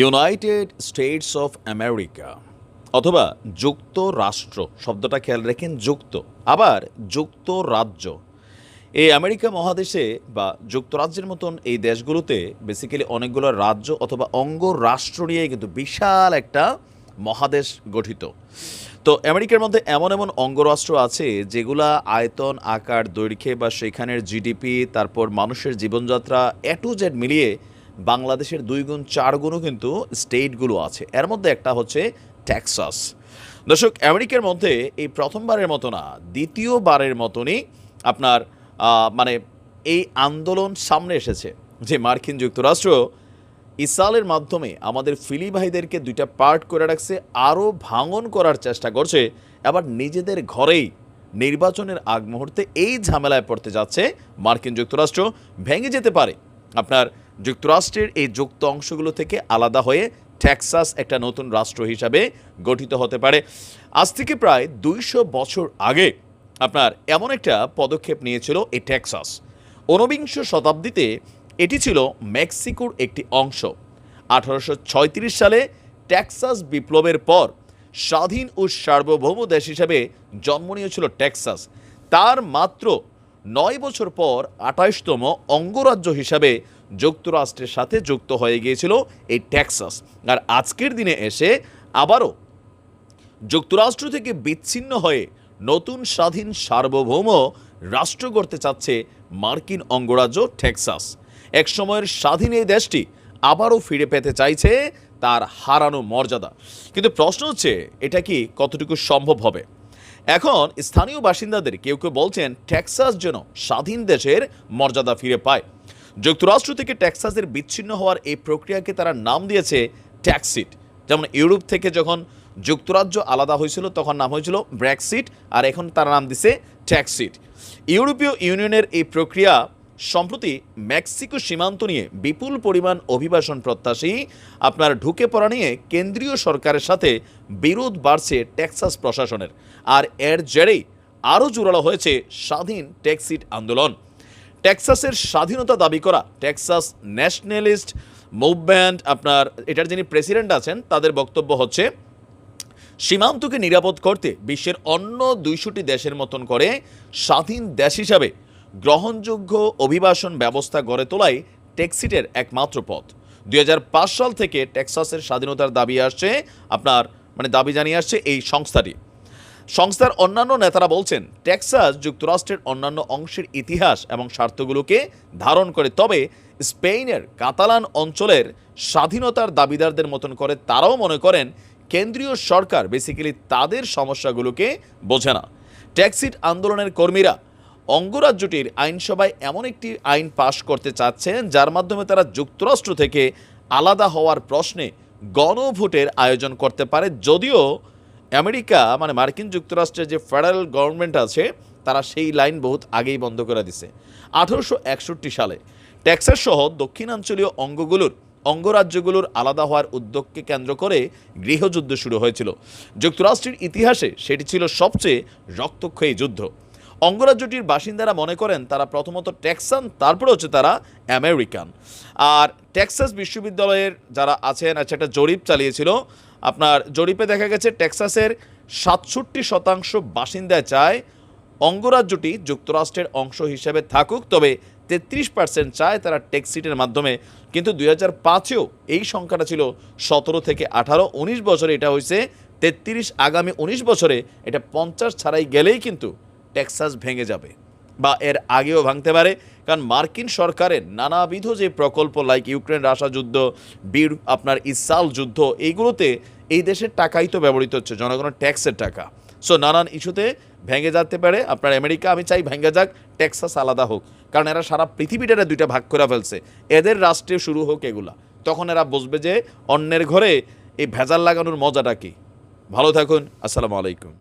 United states of America অথবা যুক্তরাষ্ট্র, শব্দটা খেয়াল রাখেন, যুক্ত। আবার যুক্তরাজ্য। এই আমেরিকা মহাদেশে বা যুক্তরাজ্যের মতন এই দেশগুলোতে বেসিক্যালি অনেকগুলো রাজ্য অথবা অঙ্গরাষ্ট্র নিয়ে কিন্তু বিশাল একটা মহাদেশ গঠিত। তো আমেরিকার মধ্যে এমন এমন অঙ্গরাষ্ট্র আছে যেগুলা আয়তন, আকার, দৈর্ঘ্যে বা সেখানের জিডিপি তারপর মানুষের জীবনযাত্রা এ টু জেড মিলিয়ে বাংলাদেশের দুই গুণ, চার গুণও কিন্তু স্টেটগুলো আছে। এর মধ্যে একটা হচ্ছে টেক্সাস। দর্শক, আমেরিকার মধ্যে এই প্রথমবারের মতো না, দ্বিতীয়বারের মতনই আপনার মানে এই আন্দোলন সামনে এসেছে যে মার্কিন যুক্তরাষ্ট্র ইসালের মাধ্যমে আমাদের ফিলি ভাইদেরকে দুইটা পার্ট করে রাখছে, আরও ভাঙন করার চেষ্টা করছে, আবার নিজেদের ঘরেই নির্বাচনের আগ মুহূর্তে এই ঝামেলায় পড়তে যাচ্ছে মার্কিন যুক্তরাষ্ট্র। ভেঙে যেতে পারে আপনার যুক্তরাষ্ট্রের এই যুক্ত অংশগুলো থেকে আলাদা হয়ে টেক্সাস একটা নতুন রাষ্ট্র হিসাবে গঠিত হতে পারে। আজ থেকে প্রায় দুইশো বছর আগে আপনার এমন একটা পদক্ষেপ নিয়েছিল এই টেক্সাস। ঊনবিংশ শতাব্দীতে এটি ছিল মেক্সিকোর একটি অংশ। আঠারোশো সালে টেক্সাস বিপ্লবের পর স্বাধীন ও সার্বভৌম দেশ হিসাবে জন্ম নিয়েছিল টেক্সাস। তার মাত্র নয় বছর পর আঠাশতম অঙ্গরাজ্য হিসাবে যুক্তরাষ্ট্রের সাথে যুক্ত হয়ে গিয়েছিল এই টেক্সাস। আর আজকের দিনে এসে আবারও যুক্তরাষ্ট্র থেকে বিচ্ছিন্ন হয়ে নতুন স্বাধীন সার্বভৌম রাষ্ট্র গড়তে চাচ্ছে মার্কিন অঙ্গরাজ্য টেক্সাস। এক সময়ের স্বাধীন এই দেশটি আবারও ফিরে পেতে চাইছে তার হারানো মর্যাদা। কিন্তু প্রশ্ন হচ্ছে, এটা কি কতটুকু সম্ভব হবে? এখন স্থানীয় বাসিন্দাদের কেউ কেউ বলছেন টেক্সাস যেন স্বাধীন দেশের মর্যাদা ফিরে পায়। যুক্তরাষ্ট্র থেকে টেক্সাসের বিচ্ছিন্ন হওয়ার এই প্রক্রিয়াকে তারা নাম দিয়েছে ট্যাক্সিট। যেমন ইউরোপ থেকে যখন যুক্তরাজ্য আলাদা হয়েছিল, তখন নাম হয়েছিল ব্র্যাকসিট, আর এখন তার নাম দিছে ট্যাক্সিট। ইউরোপীয় ইউনিয়নের এই প্রক্রিয়া সম্প্রতি মেক্সিকো সীমান্ত নিয়ে বিপুল পরিমাণ অভিবাসন প্রত্যাশী আপনার ঢুকে পড়া নিয়ে কেন্দ্রীয় সরকারের সাথে বিরোধ বাড়ছে টেক্সাস প্রশাসনের। আর এর জেরেই আরও জোরালো হয়েছে স্বাধীন ট্যাক্সিট আন্দোলন। টেক্সাসের স্বাধীনতা দাবি করা টেক্সাস ন্যাশনালিস্ট মুভমেন্ট আপনার, এটার যিনি প্রেসিডেন্ট আছেন, তাদের বক্তব্য হচ্ছে, সীমান্তকে নিরাপদ করতে বিশ্বের অন্য দুইশোটি দেশের মতন করে স্বাধীন দেশ হিসাবে গ্রহণযোগ্য অভিবাসন ব্যবস্থা গড়ে তোলাই টেক্সিটের একমাত্র পথ। দুই হাজার পাঁচ সাল থেকে টেক্সাসের স্বাধীনতার দাবি আসছে, আপনার মানে দাবি জানিয়ে আসছে এই সংস্থাটি। সংস্থার অন্যান্য নেতারা বলছেন, টেক্সাস যুক্তরাষ্ট্রের অন্যান্য অংশের ইতিহাস এবং স্বার্থগুলোকে ধারণ করে, তবে স্পেনের কাতালান অঞ্চলের স্বাধীনতার দাবিদারদের মতন করে তারাও মনে করেন, কেন্দ্রীয় সরকার বেসিক্যালি তাদের সমস্যাগুলোকে বোঝে না। ট্যাক্সিট আন্দোলনের কর্মীরা অঙ্গরাজ্যটির আইনসভায় এমন একটি আইন পাশ করতে চাচ্ছেন, যার মাধ্যমে তারা যুক্তরাষ্ট্র থেকে আলাদা হওয়ার প্রশ্নে গণভোটের আয়োজন করতে পারে। যদিও আমেরিকা মানে মার্কিন যুক্তরাষ্ট্রের যে ফেডারেল গভর্নমেন্ট আছে, তারা সেই লাইন বহুত আগেই বন্ধ করে দিছে। আঠারোশো সালে টেক্সাস সহ দক্ষিণাঞ্চলীয় অঙ্গগুলোর, অঙ্গরাজ্যগুলোর আলাদা হওয়ার উদ্যোগকে কেন্দ্র করে গৃহযুদ্ধ শুরু হয়েছিল। যুক্তরাষ্ট্রের ইতিহাসে সেটি ছিল সবচেয়ে রক্তক্ষয়ী যুদ্ধ। অঙ্গরাজ্যটির বাসিন্দারা মনে করেন তারা প্রথমত টেক্সান, তারপরে হচ্ছে তারা আমেরিকান। আর টেক্সাস বিশ্ববিদ্যালয়ের যারা আছেন আচ্ছা একটা জরিপ চালিয়েছিল। আপনার জরিপে দেখা গেছে, টেক্সাসের সাতষট্টি শতাংশ বাসিন্দা চায় অঙ্গরাজ্যটি যুক্তরাষ্ট্রের অংশ হিসেবে থাকুক, তবে তেত্রিশ পার্সেন্ট চায় তারা টেক্সিটের মাধ্যমে। কিন্তু দুই হাজার পাঁচেও এই সংখ্যাটা ছিল সতেরো থেকে আঠারো, উনিশ বছরে এটা হয়েছে তেত্রিশ, আগামী উনিশ বছরে এটা পঞ্চাশ ছাড়াই গেলেই কিন্তু টেক্সাস ভেঙে যাবে বা এর আগেও ভাঙতে পারে, কারণ মার্কিন সরকারের নানাবিধ যে প্রকল্প লাইক ইউক্রেন রাশা যুদ্ধ, বীর আপনার ইসাল যুদ্ধ, এইগুলোতে এই দেশের টাকাই তো ব্যবহৃত হচ্ছে, জনগণের ট্যাক্সের টাকা। সো নানান ইস্যুতে ভেঙে যেতে পারে, আপনার আমেরিকা, আমি চাই ভেঙে যাক, টেক্সাস আলাদা হোক। কারণ এরা সারা পৃথিবীটারে দুইটা ভাগ করে ফেলছে। এদের রাষ্ট্রে শুরু হোক এগুলা। তখন এরা বুঝবে যে অন্যের ঘরে এই ভেজাল লাগানোর মজাটা কি। ভালো থাকুন, আসসালামু আলাইকুম।